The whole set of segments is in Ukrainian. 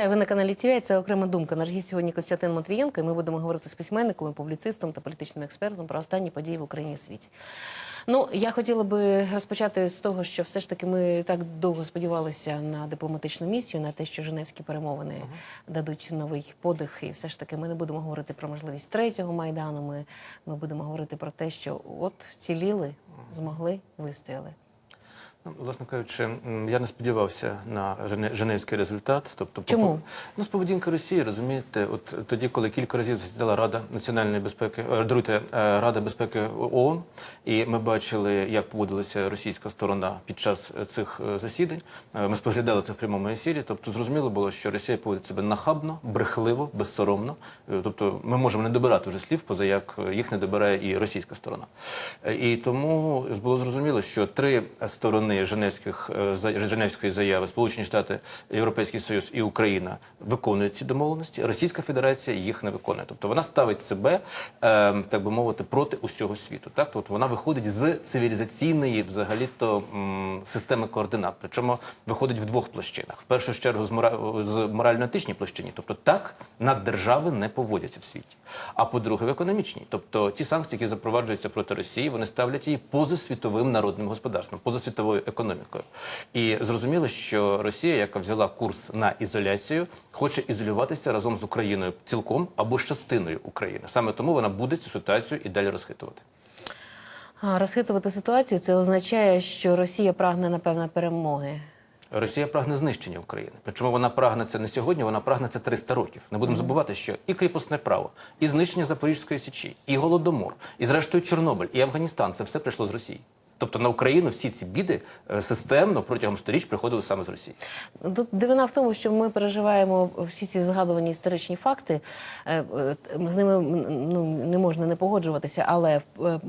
Вітаю, ви на каналі ТВ. Це окрема думка. Наш гість сьогодні Костянтин Матвієнко, і ми будемо говорити з письменником, публіцистом та політичним експертом про останні події в Україні і світі. Ну, я хотіла би розпочати з того, що все ж таки ми так довго сподівалися на дипломатичну місію, на те, що Женевські перемовини дадуть новий подих, і все ж таки ми не будемо говорити про можливість третього майдану. Ми, ми будемо говорити про те, що от вціліли, змогли, вистояли. Ну, Власне кажучи, я не сподівався на жене- женевський результат. Тобто, Чому? ну, з поведінки Росії, розумієте, от тоді, коли кілька разів засідала Рада національної безпеки, е, даруйте, е, Рада безпеки ООН, і ми бачили, як поводилася російська сторона під час е, цих засідань. Ми споглядали це в прямому ефірі. Тобто, зрозуміло було, що Росія поводить себе нахабно, брехливо, безсоромно. Тобто, ми можемо не добирати вже слів, поза як їх не добирає і російська сторона. І тому було зрозуміло, що три сторони Женевських е, Женевської заяви Сполучені Штати, Європейський Союз і Україна виконують ці домовленості. Російська Федерація їх не виконує. Тобто вона ставить себе, е, так би мовити, проти усього світу. Так, тобто вона виходить з цивілізаційної, взагалі-то системи координат. Причому виходить в двох площинах. В першу чергу з мора- морально-етичній площині, тобто так наддержави не поводяться в світі. А по-друге, в економічній, тобто ті санкції, які запроваджуються проти Росії, вони ставлять її поза світовим народним господарством, поза світовою економікою. І зрозуміло, що Росія, яка взяла курс на ізоляцію, хоче ізолюватися разом з Україною цілком або з частиною України. Саме тому вона буде цю ситуацію і далі розхитувати. Розхитувати ситуацію це означає, що Росія прагне напевно перемоги. Росія прагне знищення України. Причому вона прагне це не сьогодні, вона прагне це 300 років. Не будемо забувати, що і кріпосне право, і знищення Запорізької січі, і голодомор, і зрештою Чорнобиль, і Афганістан це все прийшло з Росії. Тобто на Україну всі ці біди е, системно протягом сторіч приходили саме з Росії. Тут дивина в тому, що ми переживаємо всі ці згадувані історичні факти. е, е, З ними ну, не можна не погоджуватися, але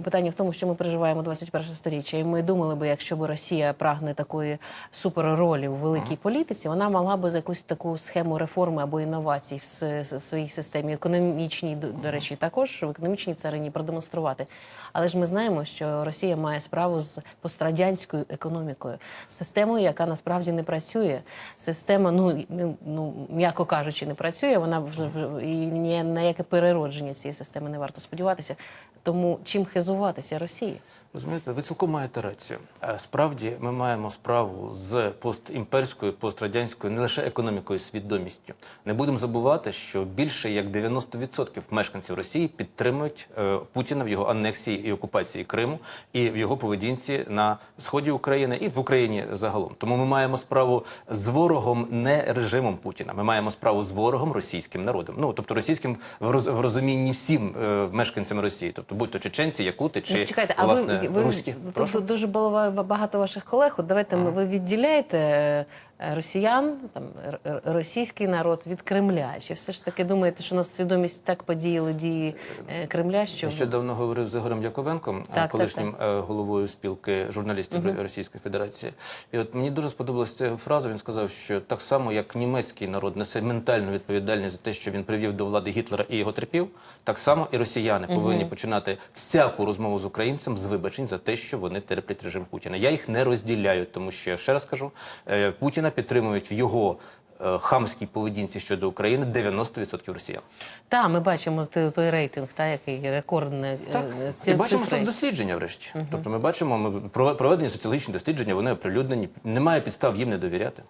питання в тому, що ми переживаємо 21 сторіччя, і ми думали би, якщо б Росія прагне такої суперролі у великій політиці, вона могла би за якусь таку схему реформи або інновацій в, в своїй системі економічній, до, до речі, також в економічній царині продемонструвати. Але ж ми знаємо, що Росія має справу з пострадянською економікою, системою, яка насправді не працює. Система, ну, ну, ну м'яко кажучи, не працює. Вона вже і ні на яке переродження цієї системи не варто сподіватися. Тому чим хизуватися Росії? Розумієте, ви цілком маєте рацію. Е, Справді ми маємо справу з постімперською, пострадянською, не лише економікою, свідомістю. Не будемо забувати, що більше як 90% мешканців Росії підтримують е, Путіна в його анексії і окупації Криму і в його поведінці на сході України і в Україні загалом. Тому ми маємо справу з ворогом, не режимом Путіна. Ми маємо справу з ворогом російським народом. Ну тобто російським в роз- розумінні всім е, мешканцям Росії, тобто будь то чеченці, якути чи Ну, чекайте, власне ви, ви руські. тут Прошу. дуже було багато ваших колег. От давайте ми ви відділяєте е, росіян, там російський народ від Кремля. Чи все ж таки думаєте, що на свідомість так подіяли дії е, Кремля? Що Я ще давно говорив з Ігорем Яковенком, Так, так, колишнім е, головою спілки журналістів Російської Федерації. І от мені дуже сподобалася ця фраза. Він сказав, що так само, як німецький народ несе ментальну відповідальність за те, що він привів до влади Гітлера і його терпів, так само і росіяни повинні починати всяку розмову з українцем з вибачень за те, що вони терплять режим Путіна. Я їх не розділяю, тому що ще раз кажу, е, Підтримують в його. е, Хамській поведінці щодо України 90% росіян. та ми бачимо той, рейтинг, та який рекордний. Так, е, ці і бачимо цифри. соцдослідження врешті. Тобто ми бачимо, ми про- проведені соціологічні дослідження, вони оприлюднені. Немає підстав їм не довіряти.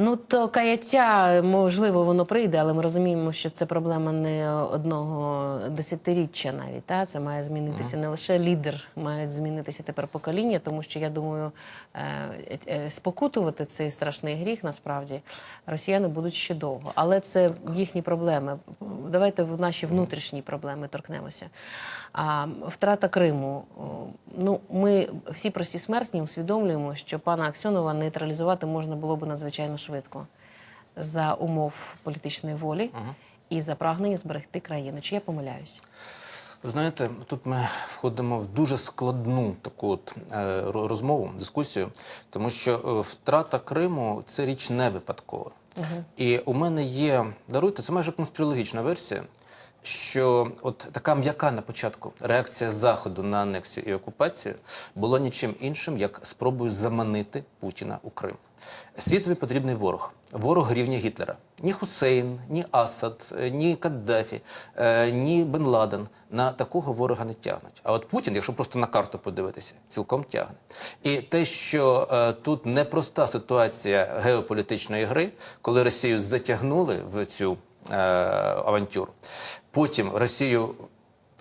Ну то каяття, можливо, воно прийде, але ми розуміємо, що це проблема не одного десятиріччя навіть. Та це має змінитися не лише лідер, мають змінитися тепер покоління, тому що я думаю, е, е, спокутувати цей страшний гріх насправді росіяни будуть ще довго. Але це їхні проблеми. Давайте в наші внутрішні проблеми торкнемося. А втрата Криму. Ну, ми всі прості смертні усвідомлюємо, що пана Аксьонова нейтралізувати можна було б надзвичайно швидко за умов політичної волі і за прагнення зберегти країну. Чи я помиляюсь? Ви знаєте, тут ми входимо в дуже складну таку от е, розмову, дискусію, тому що е, втрата Криму це річ не випадкова. І у мене є, даруйте, це майже конспірологічна версія. Що от така м'яка на початку реакція Заходу на анексію і окупацію була нічим іншим, як спробою заманити Путіна у Крим. Світові потрібний ворог. Ворог рівня Гітлера. Ні Хусейн, ні Асад, е, ні Каддафі, е, ні Бен Ладен на такого ворога не тягнуть. А от Путін, якщо просто на карту подивитися, цілком тягне. І те, що е, тут непроста ситуація геополітичної гри, коли Росію затягнули в цю е, авантюру, потім Росію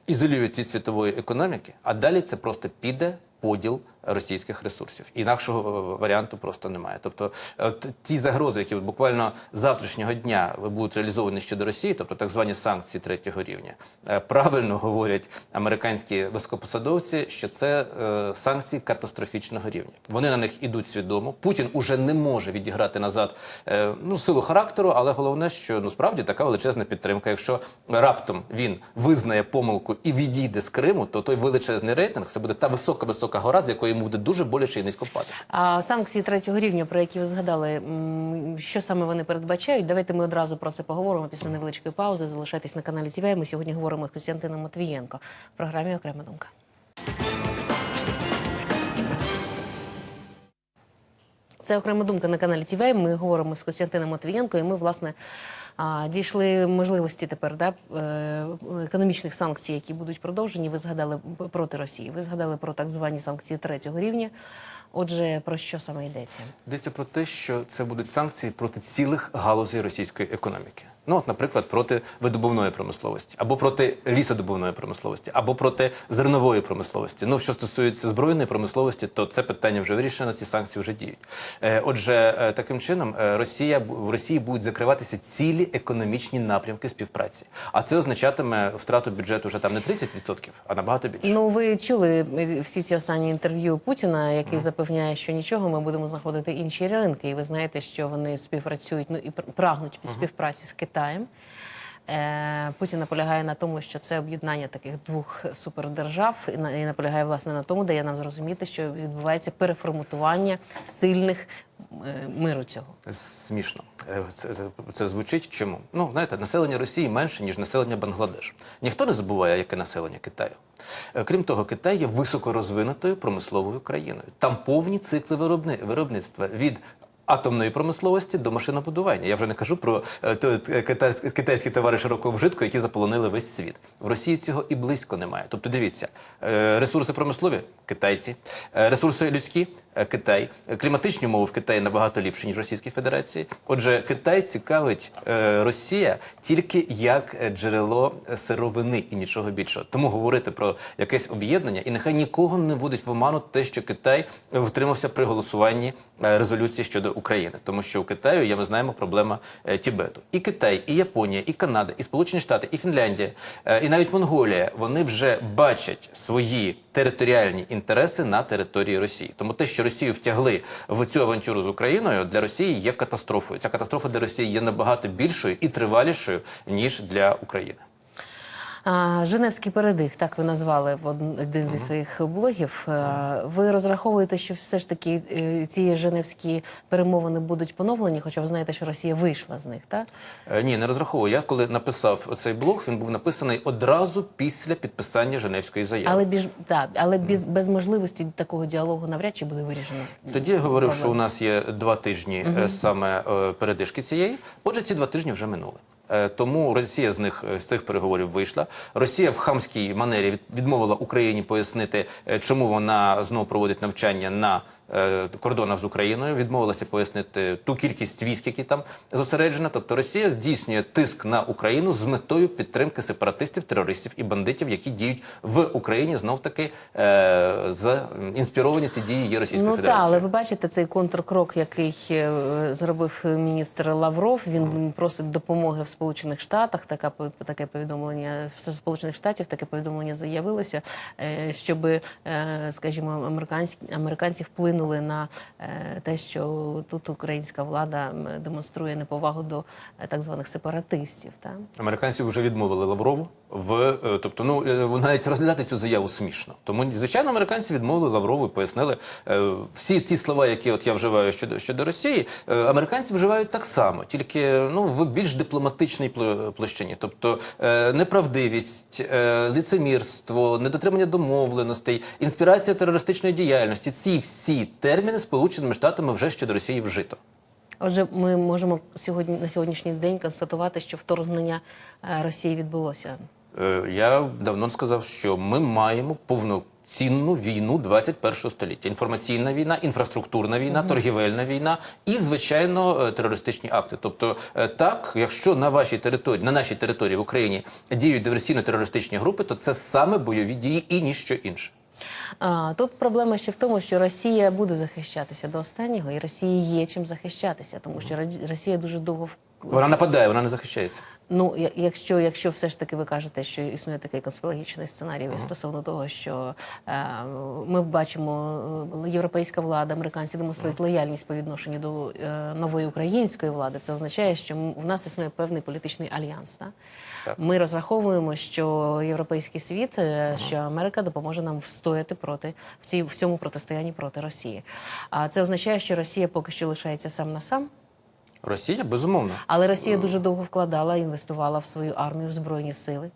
ізолюють від світової економіки, а далі це просто піде поділ російських ресурсів. Інакшого е, варіанту просто немає. Тобто, от ті загрози, які буквально завтрашнього дня будуть реалізовані щодо Росії, тобто так звані санкції третього рівня, е, правильно говорять американські високопосадовці, що це е, санкції катастрофічного рівня. Вони на них ідуть свідомо. Путін уже не може відіграти назад е, ну, силу характеру, але головне, що ну справді така величезна підтримка. Якщо раптом він визнає помилку і відійде з Криму, то той величезний рейтинг це буде та висока висока гора, з якої йому буде дуже боляче і низько падати. А санкції третього рівня, про які ви згадали, що саме вони передбачають? Давайте ми одразу про це поговоримо після невеличкої паузи. Залишайтесь на каналі ТВ. Ми сьогодні говоримо з Костянтином Матвієнко в програмі Окрема думка. Це окрема думка на каналі ТВ. Ми говоримо з Костянтином Матвієнко, і ми, власне, а, дійшли можливості тепер да, е, економічних санкцій, які будуть продовжені. Ви згадали проти Росії. Ви згадали про так звані санкції третього рівня. Отже, про що саме йдеться? Йдеться про те, що це будуть санкції проти цілих галузей російської економіки. Ну, от, наприклад, проти видобувної промисловості, або проти лісодобувної промисловості, або проти зернової промисловості. Ну, що стосується збройної промисловості, то це питання вже вирішено, ці санкції вже діють. Е, отже, е, таким чином е, Росія в Росії будуть закриватися цілі економічні напрямки співпраці. А це означатиме втрату бюджету вже там не 30%, а набагато більше. Ну, ви чули всі ці останні інтерв'ю Путіна, який запевняє, що нічого, ми будемо знаходити інші ринки. І ви знаєте, що вони співпрацюють, ну і пр- прагнуть під співпраці з Китаєм. Е, Путін наполягає на тому, що це об'єднання таких двох супердержав, і наполягає власне на тому, дає нам зрозуміти, що відбувається переформатування сильних е, миру цього. Смішно. Е, Це, це, це звучить чому? Ну, знаєте, населення Росії менше, ніж населення Бангладеш. Ніхто не забуває, яке населення Китаю. Крім того, Китай є високорозвинутою промисловою країною. Там повні цикли виробництва від атомної промисловості до машинобудування. Я вже не кажу про е, е, китайські, товари широкого вжитку, які заполонили весь світ. В Росії цього і близько немає. Тобто, дивіться, е, ресурси промислові китайці, ресурси людські Китай, Е, кліматичні умови в Китаї набагато ліпші ніж в Російській Федерації. Отже, Китай цікавить е, Росія тільки як е, джерело сировини і нічого більшого. Тому говорити про якесь об'єднання, і нехай нікого не вводить в оману те, що Китай втримався при голосуванні резолюції щодо України, тому що у Китаю, як ми знаємо, проблема Тібету. І Китай, і Японія, і Канада, і Сполучені Штати, і Фінляндія, і навіть Монголія вони вже бачать свої територіальні інтереси на території Росії. Тому те, що Росію втягли в цю авантюру з Україною, для Росії є катастрофою. Ця катастрофа для Росії є набагато більшою і тривалішою ніж для України. Женевський передих, так ви назвали в од- один зі своїх блогів. Е, Ви розраховуєте, що все ж таки е, ці женевські перемовини будуть поновлені, хоча ви знаєте, що Росія вийшла з них, так? Е, Ні, не розраховую. Я коли написав цей блог, він був написаний одразу після підписання Женевської заяви. Але біж так, але без, без можливості такого діалогу навряд чи буде вирішено. Тоді я говорив, що у нас є два тижні е, саме передишки цієї. Отже, ці два тижні вже минули. Е, Тому Росія з них е, з цих переговорів вийшла. Росія в хамській манері відмовила Україні пояснити, е, чому вона знову проводить навчання на кордонах з Україною. Відмовилася пояснити ту кількість військ, які там зосереджено. Тобто Росія здійснює тиск на Україну з метою підтримки сепаратистів, терористів і бандитів, які діють в Україні. Знов таки е, з інспіровані ці дії є Російською Ну так, Федерацією. але ви бачите цей контркрок, який е, зробив міністр Лавров. Він просить допомоги в Сполучених Штатах. Така таке повідомлення з Сполучених Штатів, таке повідомлення заявилося, е, щоб, е, скажімо, американські американці вплинули на е, те, що тут українська влада демонструє неповагу до е, так званих сепаратистів. Та Американці вже відмовили Лаврову В е, тобто, ну е, навіть розглядати цю заяву смішно. Тому звичайно, американці відмовили Лаврову пояснили е, всі ті слова, які от я вживаю щодо щодо Росії. е, Американці вживають так само, тільки ну в більш дипломатичній пло- площині. Тобто е, неправдивість, е, лицемірство, недотримання домовленостей, інспірація терористичної діяльності. Ці всі терміни Сполученими Штатами вже щодо Росії вжито. Отже, ми можемо сьогодні на сьогоднішній день констатувати, що вторгнення е, Росії відбулося. Е, Я давно сказав, що ми маємо повноцінну війну 21 століття. Інформаційна війна, інфраструктурна війна, торгівельна війна і, звичайно, е, терористичні акти. Тобто, е, так, якщо на вашій території, на нашій території в Україні діють диверсійно-терористичні групи, то це саме бойові дії і ніщо інше. А, тут проблема ще в тому, що Росія буде захищатися до останнього, і Росії є чим захищатися, тому що Росія дуже довго Вона нападає, вона не захищається. Ну, якщо, якщо все ж таки ви кажете, що існує такий конспірологічний сценарій стосовно того, що е, ми бачимо, е, європейська влада, американці демонструють лояльність по відношенню до е, нової української влади, це означає, що в нас існує певний політичний альянс. Так? Ми розраховуємо, що європейський світ, е, що Америка допоможе нам встояти проти в цій в цьому протистоянні проти Росії. А це означає, що Росія поки що лишається сам на сам. Росія безумовно. Але Росія дуже довго вкладала, інвестувала в свою армію, в збройні сили.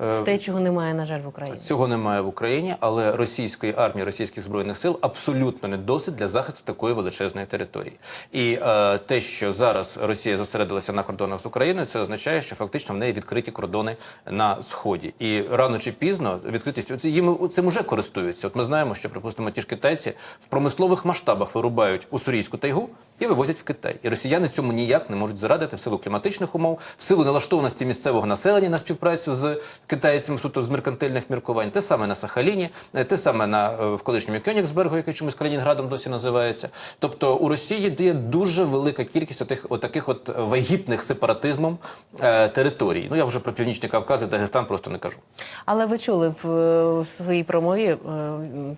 Це те, чого немає, на жаль, в Україні. Цього немає в Україні, але російської армії, російських збройних сил абсолютно не досить для захисту такої величезної території. І е, те, що зараз Росія зосередилася на кордонах з Україною, це означає, що фактично в неї відкриті кордони на сході. І рано чи пізно відкритість оці- їм цим уже користуються. От ми знаємо, що припустимо, ті ж китайці в промислових масштабах вирубають уссурійську тайгу і вивозять в Китай. І росіяни цьому ніяк не можуть зарадити в силу кліматичних умов, в силу налаштованості місцевого населення на співпрацю з китайцями суто з меркантильних міркувань. Те саме на Сахаліні, е, те саме на е, в колишньому Кьонігсбергу, який чомусь Калінінградом досі називається. Тобто у Росії є дуже велика кількість отих, отаких от вагітних сепаратизмом е, територій. Ну я вже про північний Кавказ і Дагестан просто не кажу. Але ви чули в, е, в своїй промові е,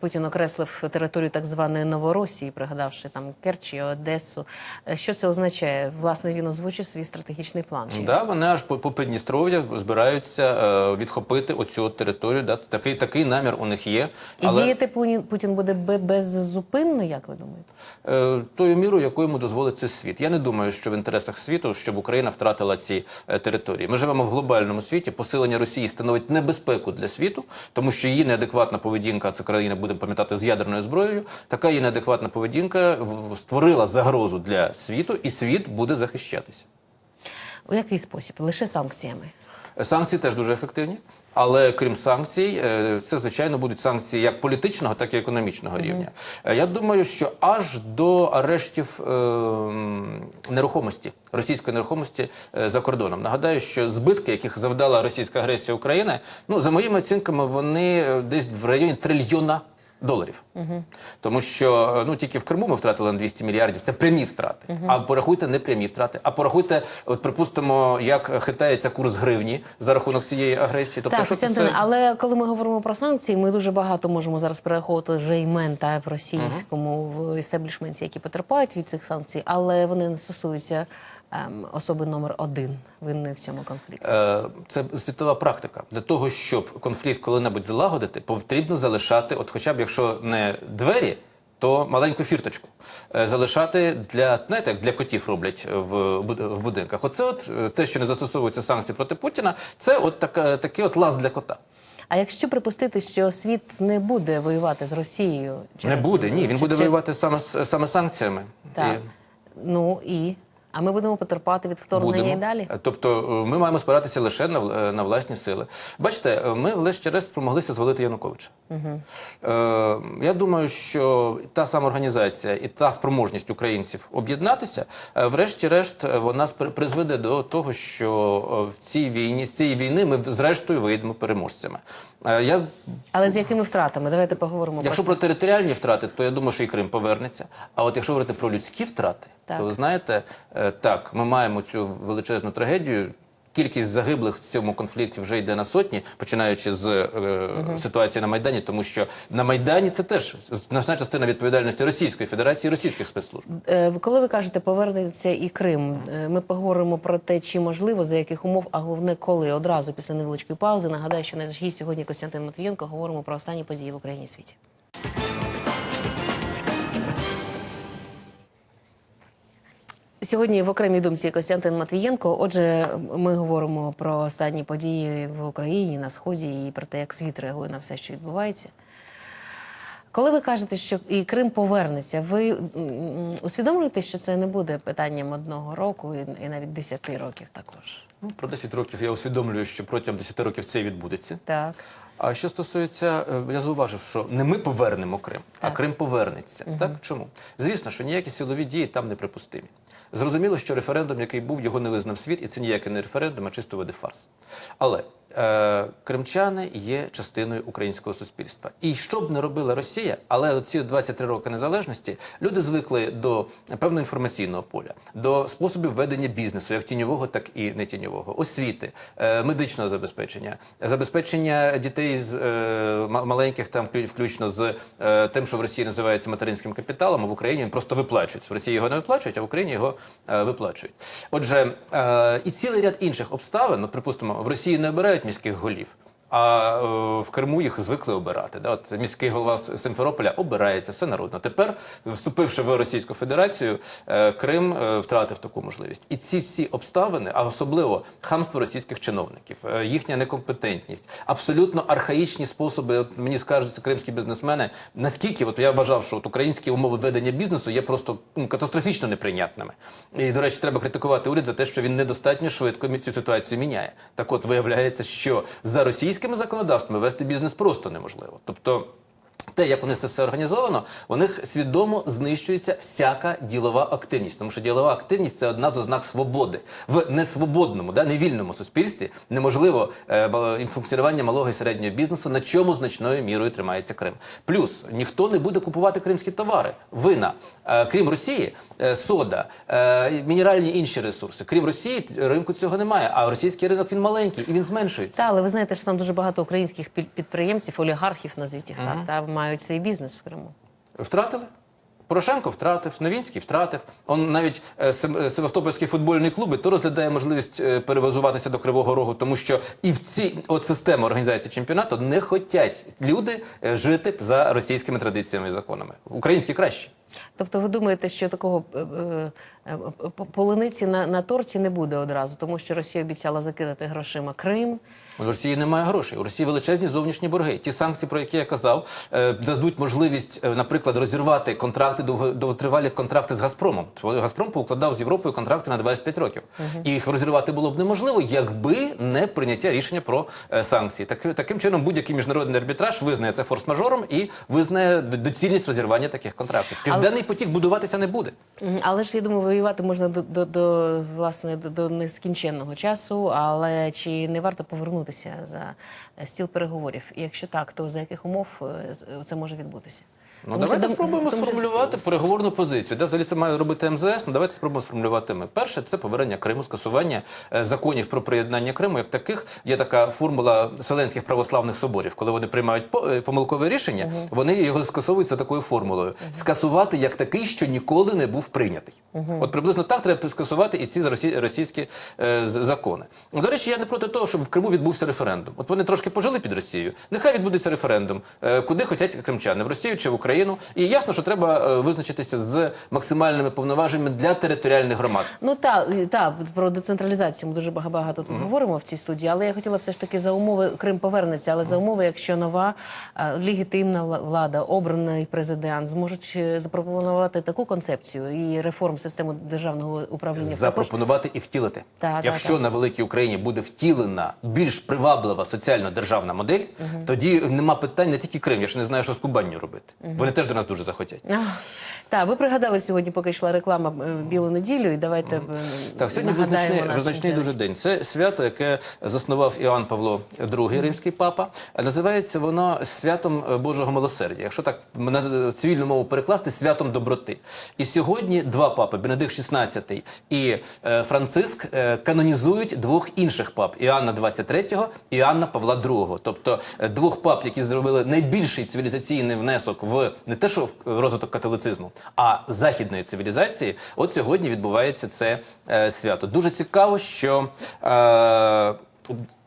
Путін окреслив територію так званої Новоросії, пригадавши там Керчі, Одесу. Е, Що це означає? Власне, він озвучив свій стратегічний план. Чи Да, вони аж по, по Придністров'я збираються е, відхопити оцю територію. Да, такий такий намір у них є. І діяти Путін, буде бе- беззупинно, як ви думаєте? Е, тою мірою, якою йому дозволить це світ. Я не думаю, що в інтересах світу, щоб Україна втратила ці е, території. Ми живемо в глобальному світі. Посилення Росії становить небезпеку для світу, тому що її неадекватна поведінка, це країна буде пам'ятати з ядерною зброєю. Така її неадекватна поведінка створила загрозу для світу, і світ буде захищатися. У який спосіб? Лише санкціями. Санкції теж дуже ефективні. Але крім санкцій, е, це звичайно будуть санкції як політичного, так і економічного рівня. Е, Я думаю, що аж до арештів е, нерухомості, російської нерухомості е, за кордоном. Нагадаю, що збитки, яких завдала російська агресія України, ну за моїми оцінками, вони е, десь в районі трильйона. Доларів, тому що е, ну тільки в Криму ми втратили на 200 мільярдів. Це прямі втрати. А порахуйте не прямі втрати. А порахуйте, от припустимо, як хитається курс гривні за рахунок цієї агресії. Тобто, так, що це, Костянтине, це... але коли ми говоримо про санкції, ми дуже багато можемо зараз перераховувати вже імен та в російському в істеблішменті, які потерпають від цих санкцій, але вони не стосуються особи номер один винної в цьому конфлікті. Е, Це світова практика. Для того, щоб конфлікт коли-небудь залагодити, потрібно залишати, от хоча б якщо не двері, то маленьку фірточку. Е, Залишати для, знаєте, як для котів роблять в, в будинках. Оце от е, те, що не застосовується санкції проти Путіна, це от така, такий от лаз для кота. А якщо припустити, що світ не буде воювати з Росією, Не буде, ні. Він чи- буде чи- воювати саме, саме санкціями. Так. І- Ну і а ми будемо потерпати від вторгнення Будемо. і далі. Тобто е, ми маємо спиратися лише на, е, на власні сили. Бачите, е, ми лише через спромоглися звалити Януковича. Угу. Е, я думаю, що та сама організація і та спроможність українців об'єднатися, е, врешті-решт, е, вона призведе до того, що в цій війні, з цієї війни ми зрештою вийдемо переможцями. Е, я Але з якими втратами? Давайте поговоримо Якщо про про територіальні втрати, то я думаю, що і Крим повернеться. А от якщо говорити про людські втрати, Так. то ви знаєте, так, ми маємо цю величезну трагедію. Кількість загиблих в цьому конфлікті вже йде на сотні, починаючи з е, ситуації на Майдані, тому що на Майдані це теж значна частина відповідальності Російської Федерації і російських спецслужб. Е, Коли ви кажете, повернеться і Крим, е, ми поговоримо про те, чи можливо, за яких умов, а головне, коли одразу після невеличкої паузи. Нагадаю, що наш гість сьогодні Костянтин Матвієнко. Говоримо про останні події в Україні і світі. Сьогодні в окремій думці Костянтин Матвієнко. Отже, ми говоримо про останні події в Україні на сході і про те, як світ реагує на все, що відбувається. Коли ви кажете, що і Крим повернеться, ви усвідомлюєте, що це не буде питанням одного року і, навіть десяти років також. Ну, про 10 років я усвідомлюю, що протягом 10 років це і відбудеться. Так. А що стосується, е, я зауважив, що не ми повернемо Крим, а Крим повернеться. Так чому? Звісно, що ніякі силові дії там неприпустимі. Зрозуміло, що референдум, який був, його не визнав світ, і це ніякий не референдум, а чисто води фарс. Але кримчани є частиною українського суспільства. І що б не робила Росія, але ці 23 роки незалежності люди звикли до певного інформаційного поля, до способів ведення бізнесу, як тіньового, так і не тіньового, освіти, е, медичного забезпечення, забезпечення дітей з е, маленьких, там вклю- включно з е, тим, що в Росії називається материнським капіталом, а в Україні він просто виплачують. В Росії його не виплачують, а в Україні його е, виплачують. Отже, е, і цілий ряд інших обставин, от, припустимо, в Росії не обирають міських голів. А е, в Криму їх звикли обирати. Да? От міський голова Симферополя обирається все народно. Тепер, вступивши в Російську Федерацію, е, Крим е, втратив таку можливість. І ці всі обставини, а особливо хамство російських чиновників, їхня некомпетентність, абсолютно архаїчні способи. От мені скажуть кримські бізнесмени, наскільки от я вважав, що от українські умови ведення бізнесу є просто ну, катастрофічно неприйнятними. І, до речі, треба критикувати уряд за те, що він недостатньо швидко цю ситуацію міняє. Так от виявляється, що за російськими законодавствами вести бізнес просто неможливо. Тобто. Те, як у них це все організовано, у них свідомо знищується всяка ділова активність, тому що ділова активність це одна з ознак свободи в несвободному, да, невільному суспільстві неможливо е, функціонування малого і середнього бізнесу, на чому значною мірою тримається Крим. Плюс ніхто не буде купувати кримські товари, вина, е, крім Росії, е, сода, е, мінеральні інші ресурси. Крім Росії, ринку цього немає. А російський ринок він маленький і він зменшується. Та, але ви знаєте, що там дуже багато українських під- підприємців, олігархів, назвіть їх так, та мають свій бізнес в Криму. Втратили? Порошенко втратив, Новінський втратив. Он навіть е, е, Севастопольські футбольні клуби то розглядає можливість е, перевазуватися до Кривого Рогу, тому що і в цій от системі організації чемпіонату не хочуть люди е, жити за російськими традиціями і законами. Українські краще. Тобто ви думаєте, що такого е, е, е, полуниці на, на торті не буде одразу, тому що Росія обіцяла закидати грошима Крим. У Росії немає грошей. У Росії величезні зовнішні борги. Ті санкції, про які я казав, е, дадуть можливість, е, наприклад, розірвати контракти довго- довготривалі контракти з Газпромом. Газпром поукладав з Європою контракти на 25 років. І їх розірвати було б неможливо, якби не прийняття рішення про е, санкції. Так, таким чином, будь-який міжнародний арбітраж визнає це форс-мажором і визнає доцільність розірвання таких контрактів. Південний потік будуватися не буде. Але ж я думаю, воювати можна до, до, до власне до, до нескінченного часу. Але чи не варто повернутися за стіл переговорів? І якщо так, то за яких умов е, це може відбутися? Ну, Тому що давайте спробуємо тому що сформулювати переговорну позицію. Де взагалі це має робити МЗС? Ну давайте спробуємо сформулювати ми. Перше це повернення Криму, скасування е, законів про приєднання Криму. Як таких є така формула Вселенських православних соборів, коли вони приймають по- е, помилкове рішення, вони його скасовують за такою формулою: скасувати як такий, що ніколи не був прийнятий. От приблизно так треба скасувати і ці росі- російські е, з- закони. До речі, я не проти того, щоб в Криму відбувся референдум. От вони трошки пожили під Росією. Нехай відбудеться референдум, е, куди хочуть кримчани в Росію чи в Україну. І ясно, що треба е, визначитися з максимальними повноваженнями для територіальних громад. Ну та, та про децентралізацію ми дуже бага- багато тут говоримо в цій студії, але я хотіла все ж таки за умови Крим повернеться, але за умови, якщо нова е, легітимна влада, обраний президент зможуть е, запропонувати таку концепцію і реформ системи державного управління також. Запропонувати і втілити. Та, та, Якщо та. на великій Україні буде втілена більш приваблива соціально державна модель, тоді нема питань не тільки Крим. Я ж не знаю, що з Кубанню робити. Вони теж до нас дуже захотять. Так, ви пригадали сьогодні, поки йшла реклама е, Білу неділю, і давайте е, Так, сьогодні визначний, визначний дуже день. Це свято, яке заснував Іоанн Павло II, римський папа. Називається воно святом Божого милосердя. Якщо так на цивільну мову перекласти, святом доброти. І сьогодні два папи, Бенедикт XVI і е, Франциск, канонізують двох інших пап Іоанна XXIII і Іоанна Павла II. Тобто двох пап, які зробили найбільший цивілізаційний внесок в не те, що розвиток католицизму, а західної цивілізації. От сьогодні відбувається це е, свято. Дуже цікаво, що. Е,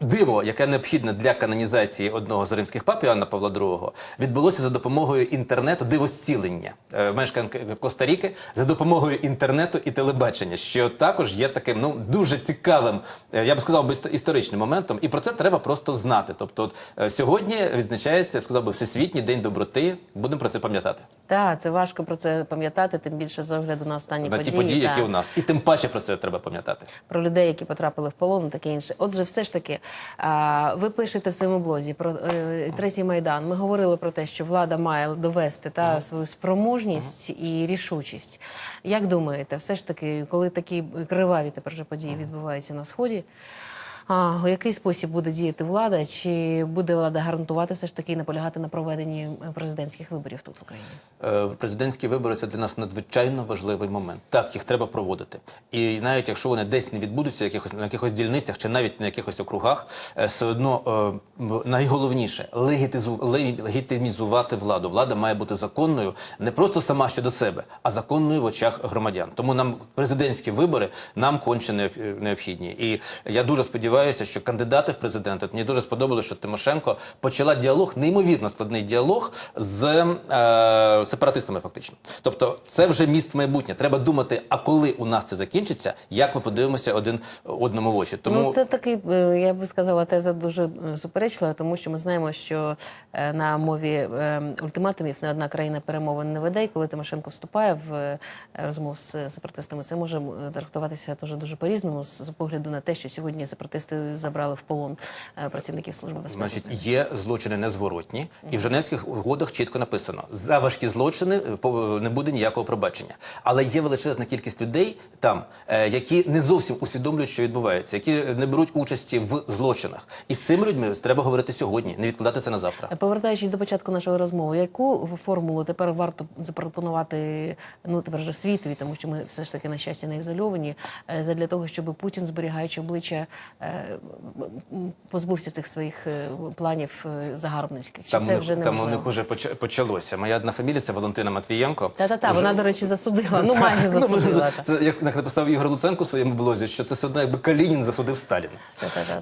Диво, яке необхідне для канонізації одного з римських пап Іоанна Павла II, відбулося за допомогою інтернету, диво зцілення е, мешканки Коста-Ріки за допомогою інтернету і телебачення, що також є таким ну дуже цікавим, е, я б сказав би історичним моментом, і про це треба просто знати. Тобто, от, е, сьогодні відзначається, я б сказав би, всесвітній день доброти. Будемо про це пам'ятати. Так, це важко про це пам'ятати, тим більше з огляду на останні На ті події. події, які у нас, і тим паче про це треба пам'ятати. про людей, які потрапили в полон, таке інше. Отже, все ж таки, ви пишете в своєму блозі про е, третій майдан. Ми говорили про те, що влада має довести та свою спроможність і рішучість. Як думаєте, все ж таки, коли такі криваві тепер же події відбуваються на сході? А, у який спосіб буде діяти влада? Чи буде влада гарантувати все ж таки і наполягати на проведенні президентських виборів тут в Україні? Е, Президентські вибори це для нас надзвичайно важливий момент. Так, їх треба проводити. І навіть якщо вони десь не відбудуться, якихось на якихось дільницях чи навіть на якихось округах, е, все одно е, найголовніше легітимізувати владу. Влада має бути законною не просто сама щодо себе, а законною в очах громадян. Тому нам президентські вибори нам конче необхідні. І я дуже сподіваюся, що кандидати в президенти мені дуже сподобалося, що Тимошенко почала діалог, неймовірно складний діалог з е, сепаратистами, фактично. Тобто, це вже міст майбутнє. Треба думати, а коли у нас це закінчиться, як ми подивимося один одному в очі. Тому Ну, це такий, е, я би сказала, теза дуже е, суперечлива, тому що ми знаємо, що е, на мові ультиматумів не одна країна перемовин не веде, і коли Тимошенко вступає в розмову з сепаратистами, це може трактуватися дуже дуже по-різному з з погляду на те, що сьогодні сепаратисти забрали в полон е, працівників служби безпеки. Значить, є злочини незворотні, і в Женевських угодах чітко написано: за важкі злочини е, по- не буде ніякого пробачення. Але є величезна кількість людей там, е, які не зовсім усвідомлюють, що відбувається, які не беруть участі в злочинах. І з цими людьми треба говорити сьогодні, не відкладати це на завтра. Повертаючись до початку нашої розмови, яку формулу тепер варто запропонувати ну тепер вже світові, тому що ми все ж таки на щастя не ізольовані, е, задля того, щоб Путін, зберігаючи обличчя, е, позбувся цих своїх е, планів е, загарбницьких. Чи Там, це них- вже там у них вже почалося. Моя одна фамілія це Валентина Матвієнко. Та та та Вже- вона, до речі, засудила. Ну майже Ну, засудила. Це як написав Ігор Луценко у своєму блозі, що це все одно якби Калінін засудив Сталіна.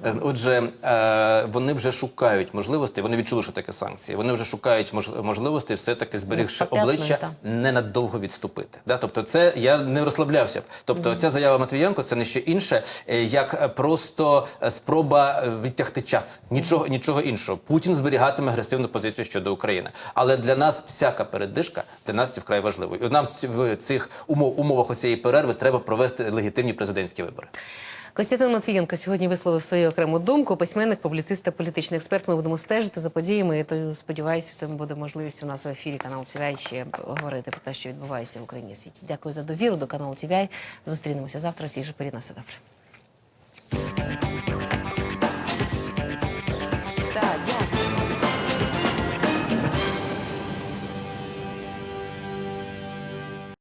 Е, Отже, е, вони вже шукають можливості. Вони відчули, що таке санкції. Вони вже шукають мож- можливості, все таки зберігши обличчя, та. ненадовго відступити. Да? Тобто, це я не розслаблявся б. Тобто, ця заява Матвієнко це не що інше, як е, е, спроба е, відтягти час. Нічого, нічого іншого. Путін зберігатиме агресивну позицію щодо України. Але для нас всяка передишка для нас це вкрай важливо. І нам в цих умов, умовах оцієї перерви треба провести легітимні президентські вибори. Костянтин Матвієнко сьогодні висловив свою окрему думку. Письменник, публіцист та політичний експерт. Ми будемо стежити за подіями. І то сподіваюся, це буде можливість у нас в ефірі каналу TVI ще говорити про те, що відбувається в Україні і світі. Дякую за довіру до каналу TVI. Зустрінемося завтра. Всі ж порі на все добре. Thank you.